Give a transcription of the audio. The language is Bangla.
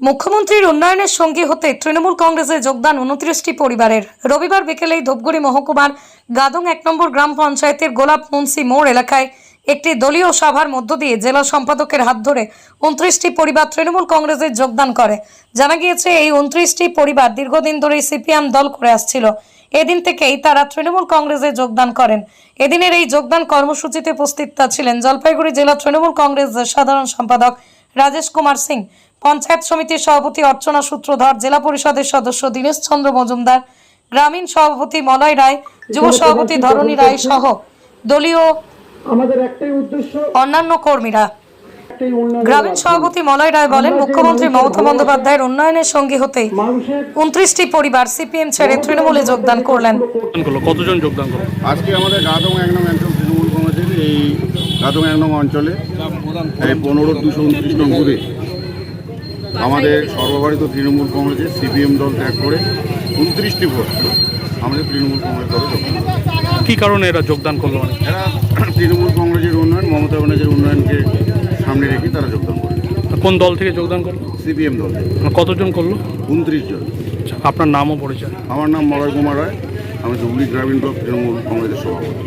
মুখ্যমন্ত্রীর উন্নয়নের সঙ্গী হতে তৃণমূল কংগ্রেসে যোগদান উনত্রিশটি পরিবারের। রবিবার বিকেলেই ধূপগুড়ি মহকুমার গাদং এক নম্বর গ্রাম পঞ্চায়েতের গোলাপ মুন্সি মোড় এলাকায় একটি দলীয় সভার মধ্য দিয়ে জেলা সম্পাদকের হাত ধরে উনত্রিশটি পরিবার তৃণমূল কংগ্রেসে যোগদান করে। জানা গিয়েছে, এই উনত্রিশটি পরিবার দীর্ঘদিন ধরেই সিপিএম দল করে আসছিল। এদিন থেকেই তারা তৃণমূল কংগ্রেসে যোগদান করেন। এদিনের এই যোগদান কর্মসূচিতে উপস্থিত ছিলেন জলপাইগুড়ি জেলা তৃণমূল কংগ্রেসের সাধারণ সম্পাদক রাজেশ কুমার সিং। পঞ্চায়েত সমিতির সভাপতি অর্চনা সূত্রধর জেলা পরিষদের সদস্য দীনেশ চন্দ্র মজুমদার গ্রামীণ সভাপতি মলয় রায় যুব সভাপতি ধরণী রায় সহ দলীয় আমাদের একটাই উদ্দেশ্য অন্যান্য কর্মীরা। গ্রামীণ সভাপতি মলয় রায় বলেন মুখ্যমন্ত্রী মমতা বন্দ্যোপাধ্যায়ের উন্নয়নের সঙ্গী হতেই উনত্রিশটি পরিবার সিপিএম ছেড়ে তৃণমূলে যোগদান করলেন। কতজন যোগদান আজকে আমাদের গাদং এক নং অঞ্চল তৃণমূল কংগ্রেসের এই গাদং এক নং অঞ্চলে এই পনেরো দুশো উনত্রিশ নং আমাদের সর্বভারতীয় তৃণমূল কংগ্রেসের সিপিএম দল ত্যাগ করে উনত্রিশটি ভোট আমাদের তৃণমূল কংগ্রেস দলে যোগদান। কি কারণে এরা যোগদান করল মানে এরা তৃণমূল কংগ্রেসের উন্নয়ন মমতা ব্যানার্জির উন্নয়নকে সামনে রেখে তারা যোগদান করে। কোন দল থেকে যোগদান করল? সিপিএম দল মানে কতজন করল? উনত্রিশ জন। আচ্ছা, আপনার নামও পরিচয় আমার নাম মলয় কুমার রায় আমি ধুবড়ি গ্রামীণ ব্লক তৃণমূল কংগ্রেসের সভাপতি।